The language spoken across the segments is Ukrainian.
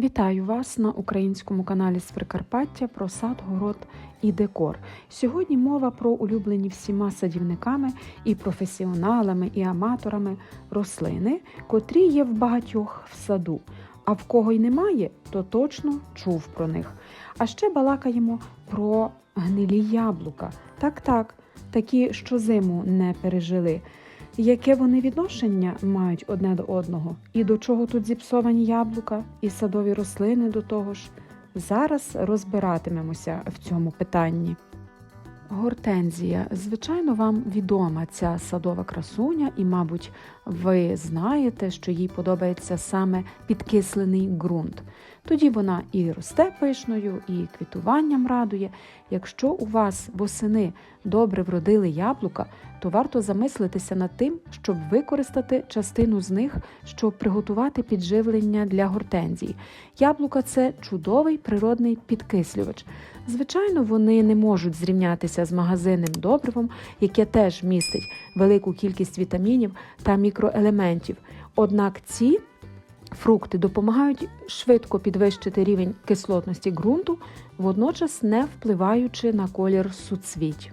Вітаю вас на українському каналі з Прикарпаття про сад, город і декор. Сьогодні мова про улюблені всіма садівниками і професіоналами, і аматорами рослини, котрі є в багатьох в саду. А в кого й немає, то точно чув про них. А ще балакаємо про гнилі яблука. Так, так, такі, що зиму не пережили. Яке вони відношення мають одне до одного? І до чого тут зіпсовані яблука і садові рослини до того ж? Зараз розбиратимемося в цьому питанні. Гортензія, звичайно, вам відома ця садова красуня, і, мабуть, ви знаєте, що їй подобається саме підкислений ґрунт. Тоді вона і росте пишною, і квітуванням радує. Якщо у вас восени добре вродили яблука, то варто замислитися над тим, щоб використати частину з них, щоб приготувати підживлення для гортензії. Яблука це чудовий природний підкислювач. Звичайно, вони не можуть зрівнятися з магазинним добривом, яке теж містить велику кількість вітамінів та мікроелементів. Однак ці фрукти допомагають швидко підвищити рівень кислотності ґрунту, водночас не впливаючи на колір суцвіть.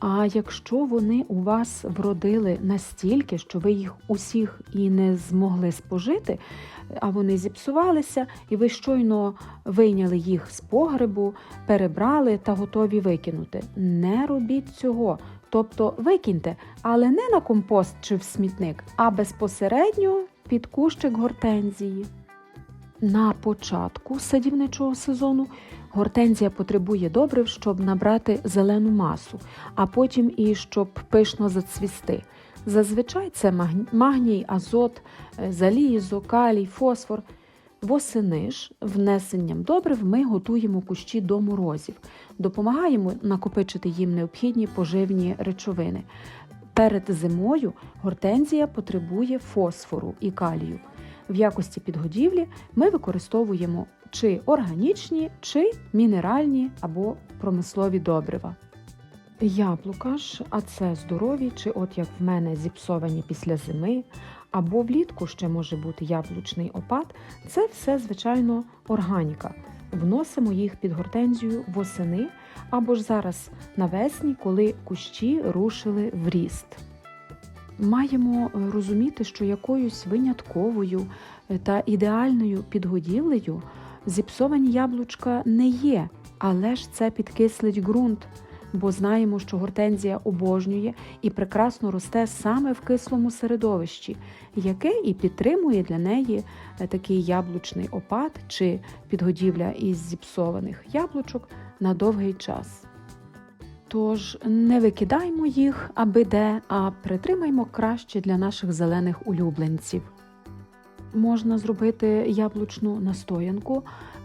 А якщо вони у вас вродили настільки, що ви їх усіх і не змогли спожити, а вони зіпсувалися, і ви щойно вийняли їх з погребу, перебрали та готові викинути. Не робіть цього. Тобто викиньте, але не на компост чи в смітник, а безпосередньо під кущик гортензії. На початку садівничого сезону гортензія потребує добрив, щоб набрати зелену масу, а потім і щоб пишно зацвісти. Зазвичай це магній, азот, е, залізо, калій, фосфор. Восени ж внесенням добрив ми готуємо кущі до морозів, допомагаємо накопичити їм необхідні поживні речовини. Перед зимою гортензія потребує фосфору і калію. В якості підгодівлі ми використовуємо чи органічні, чи мінеральні або промислові добрива. Яблука ж, а це здорові, чи от як в мене зіпсовані після зими, або влітку ще може бути яблучний опад, це все, звичайно, органіка. Вносимо їх під гортензію восени або ж зараз навесні, коли кущі рушили в ріст. Маємо розуміти, що якоюсь винятковою та ідеальною підгоділею зіпсовані яблучка не є, але ж це підкислить ґрунт бо знаємо, що гортензія обожнює і прекрасно росте саме в кислому середовищі, яке і підтримує для неї е, такий яблучний опад чи підгодівля із зіпсованих яблучок на довгий час. Тож не викидаймо їх аби де, а притримаймо краще для наших зелених улюбленців. Можна зробити яблучну настоянку,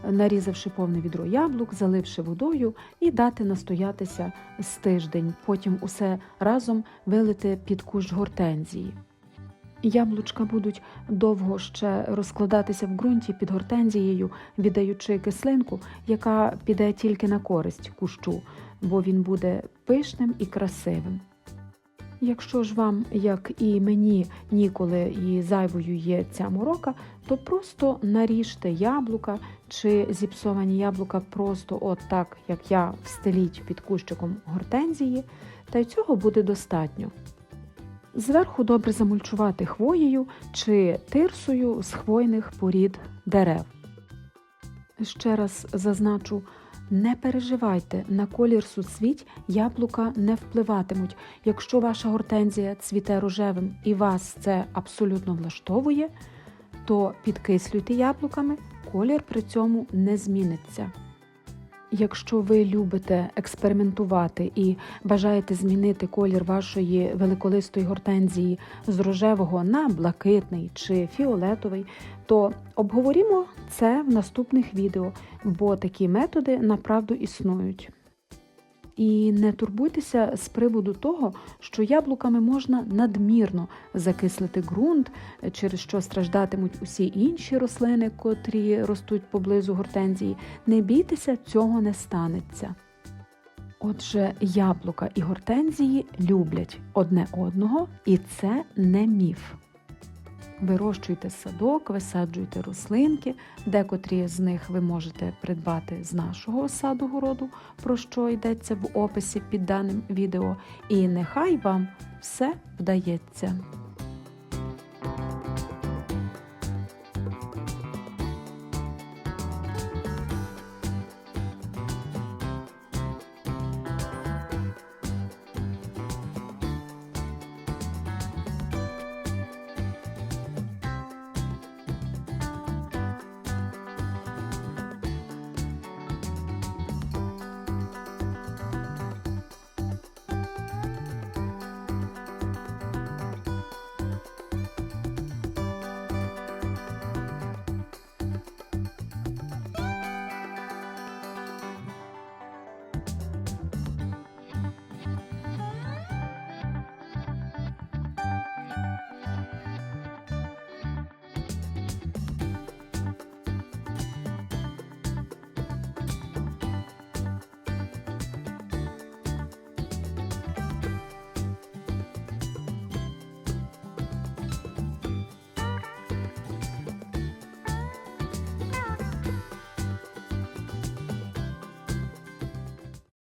нарізавши повне відро яблук, заливши водою і дати настоятися з тиждень. Потім усе разом вилити під кущ гортензії. Яблучка будуть довго ще розкладатися в ґрунті під гортензією, віддаючи кислинку, яка піде тільки на користь кущу, бо він буде пишним і красивим. Якщо ж вам, як і мені, ніколи і зайвою є ця морока, то просто наріжте яблука чи зіпсовані яблука просто от так, як я встеліть під кущиком гортензії, та й цього буде достатньо. Зверху добре замульчувати хвоєю чи тирсою з хвойних порід дерев. Ще раз зазначу, не переживайте, на колір суцвіть яблука не впливатимуть. Якщо ваша гортензія цвіте рожевим і вас це абсолютно влаштовує, то підкислюйте яблуками, колір при цьому не зміниться. Якщо ви любите експериментувати і бажаєте змінити колір вашої великолистої гортензії з рожевого на блакитний чи фіолетовий, то обговорімо це в наступних відео, бо такі методи направду існують. І не турбуйтеся з приводу того, що яблуками можна надмірно закислити ґрунт, через що страждатимуть усі інші рослини, котрі ростуть поблизу гортензії. Не бійтеся, цього не станеться. Отже, яблука і гортензії люблять одне одного, і це не міф. Вирощуйте садок, висаджуйте рослинки. Декотрі з них ви можете придбати з нашого саду городу, про що йдеться в описі під даним відео. І нехай вам все вдається.